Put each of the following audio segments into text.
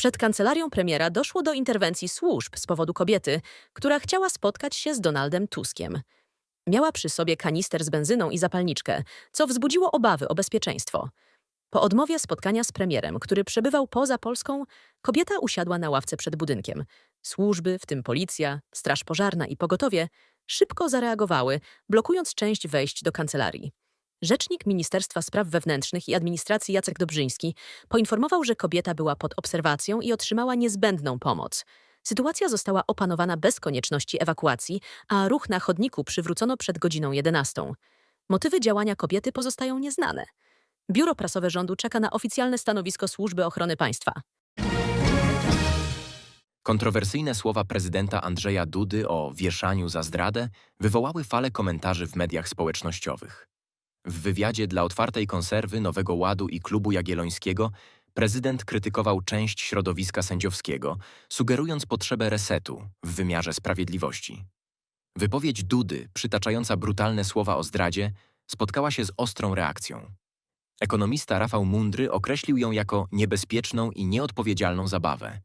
Przed kancelarią premiera doszło do interwencji służb z powodu kobiety, która chciała spotkać się z Donaldem Tuskiem. Miała przy sobie kanister z benzyną i zapalniczkę, co wzbudziło obawy o bezpieczeństwo. Po odmowie spotkania z premierem, który przebywał poza Polską, kobieta usiadła na ławce przed budynkiem. Służby, w tym policja, straż pożarna i pogotowie, szybko zareagowały, blokując część wejść do kancelarii. Rzecznik Ministerstwa Spraw Wewnętrznych i Administracji Jacek Dobrzyński poinformował, że kobieta była pod obserwacją i otrzymała niezbędną pomoc. Sytuacja została opanowana bez konieczności ewakuacji, a ruch na chodniku przywrócono przed godziną 11. Motywy działania kobiety pozostają nieznane. Biuro Prasowe Rządu czeka na oficjalne stanowisko Służby Ochrony Państwa. Kontrowersyjne słowa prezydenta Andrzeja Dudy o wieszaniu za zdradę wywołały falę komentarzy w mediach społecznościowych. W wywiadzie dla Otwartej Konserwy, Nowego Ładu i Klubu Jagiellońskiego prezydent krytykował część środowiska sędziowskiego, sugerując potrzebę resetu w wymiarze sprawiedliwości. Wypowiedź Dudy, przytaczająca brutalne słowa o zdradzie, spotkała się z ostrą reakcją. Ekonomista Rafał Mundry określił ją jako niebezpieczną i nieodpowiedzialną zabawę,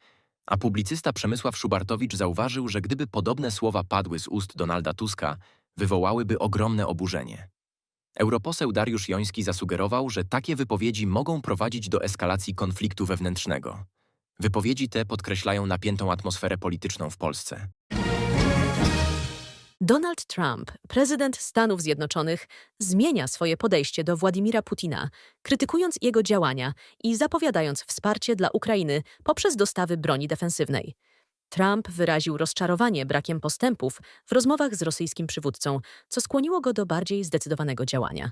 a publicysta Przemysław Szubartowicz zauważył, że gdyby podobne słowa padły z ust Donalda Tuska, wywołałyby ogromne oburzenie. Europoseł Dariusz Joński zasugerował, że takie wypowiedzi mogą prowadzić do eskalacji konfliktu wewnętrznego. Wypowiedzi te podkreślają napiętą atmosferę polityczną w Polsce. Donald Trump, prezydent Stanów Zjednoczonych, zmienia swoje podejście do Władimira Putina, krytykując jego działania i zapowiadając wsparcie dla Ukrainy poprzez dostawy broni defensywnej. Trump wyraził rozczarowanie brakiem postępów w rozmowach z rosyjskim przywódcą, co skłoniło go do bardziej zdecydowanego działania.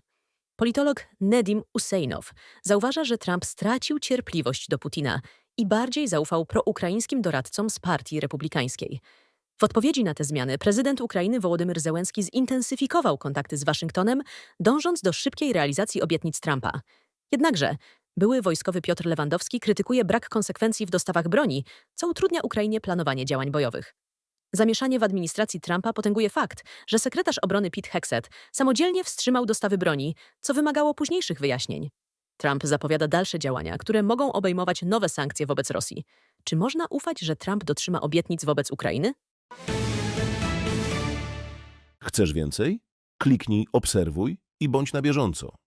Politolog Nedim Useinow zauważa, że Trump stracił cierpliwość do Putina i bardziej zaufał proukraińskim doradcom z Partii Republikańskiej. W odpowiedzi na te zmiany prezydent Ukrainy Wołodymyr Zełenski zintensyfikował kontakty z Waszyngtonem, dążąc do szybkiej realizacji obietnic Trumpa. Jednakże były wojskowy Piotr Lewandowski krytykuje brak konsekwencji w dostawach broni, co utrudnia Ukrainie planowanie działań bojowych. Zamieszanie w administracji Trumpa potęguje fakt, że sekretarz obrony Pete Hexet samodzielnie wstrzymał dostawy broni, co wymagało późniejszych wyjaśnień. Trump zapowiada dalsze działania, które mogą obejmować nowe sankcje wobec Rosji. Czy można ufać, że Trump dotrzyma obietnic wobec Ukrainy? Chcesz więcej? Kliknij obserwuj i bądź na bieżąco.